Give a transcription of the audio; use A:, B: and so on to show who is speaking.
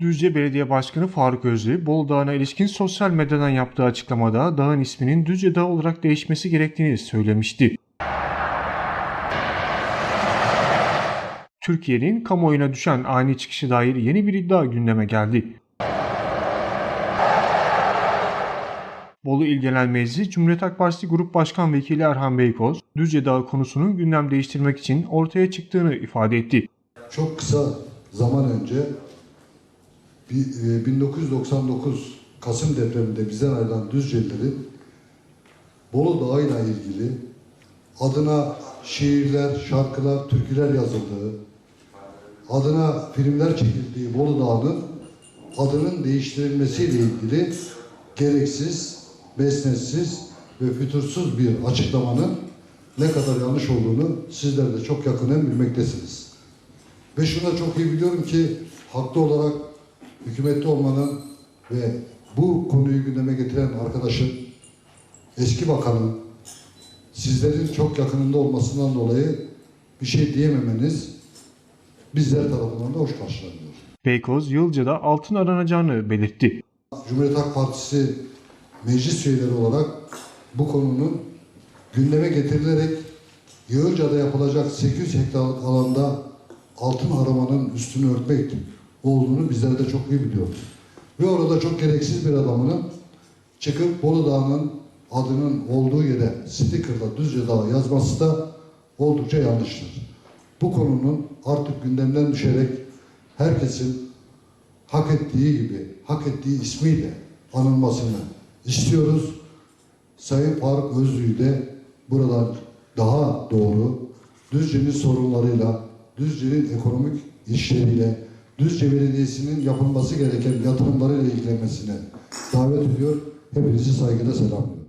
A: Düzce Belediye Başkanı Faruk Özlü, Bolu Dağı'na ilişkin sosyal medyadan yaptığı açıklamada dağın isminin Düzce Dağı olarak değişmesi gerektiğini söylemişti. Türkiye'nin kamuoyuna düşen ani çıkışı dair yeni bir iddia gündeme geldi. Bolu İl Genel Meclisi Cumhuriyet Halk Partisi Grup Başkan Vekili Erhan Beykoz, Düzce Dağı konusunun gündem değiştirmek için ortaya çıktığını ifade etti.
B: Çok kısa zaman önce 1999 Kasım depreminde bizden ayrılan Düzcelilerin Bolu Dağı ile ilgili adına şiirler, şarkılar, türküler yazıldığı, adına filmler çekildiği Bolu Dağı'nın adının değiştirilmesiyle ilgili gereksiz, mesnetsiz ve fütursuz bir açıklamanın ne kadar yanlış olduğunu sizler de çok yakından bilmektesiniz. Ve şunu da çok iyi biliyorum ki haklı olarak hükümette olmanın ve bu konuyu gündeme getiren arkadaşın, eski bakanın, sizlerin çok yakınında olmasından dolayı bir şey diyememeniz bizler tarafından da hoş karşılanıyor.
A: Beykoz, Yılca'da altın aranacağını belirtti.
B: Cumhuriyet Halk Partisi meclis üyeleri olarak bu konunun gündeme getirilerek Yığılca'da yapılacak 800 hektarlık alanda altın aramanın üstünü örtmek olduğunu bizler de çok iyi biliyoruz. Ve orada çok gereksiz bir adamının çıkıp Bolu Dağı'nın adının olduğu yere stickerla Düzce Dağı yazması da oldukça yanlıştır. Bu konunun artık gündemden düşerek herkesin hak ettiği gibi, hak ettiği ismiyle anılmasını istiyoruz. Sayın Faruk Özlü'yü de buradan daha doğru Düzce'nin sorunlarıyla, Düzce'nin ekonomik işleriyle, Düzce Belediyesi'nin yapılması gereken yatırımlarıyla ilgilenmesine davet ediyor. Hepinizi saygıyla selamlıyorum.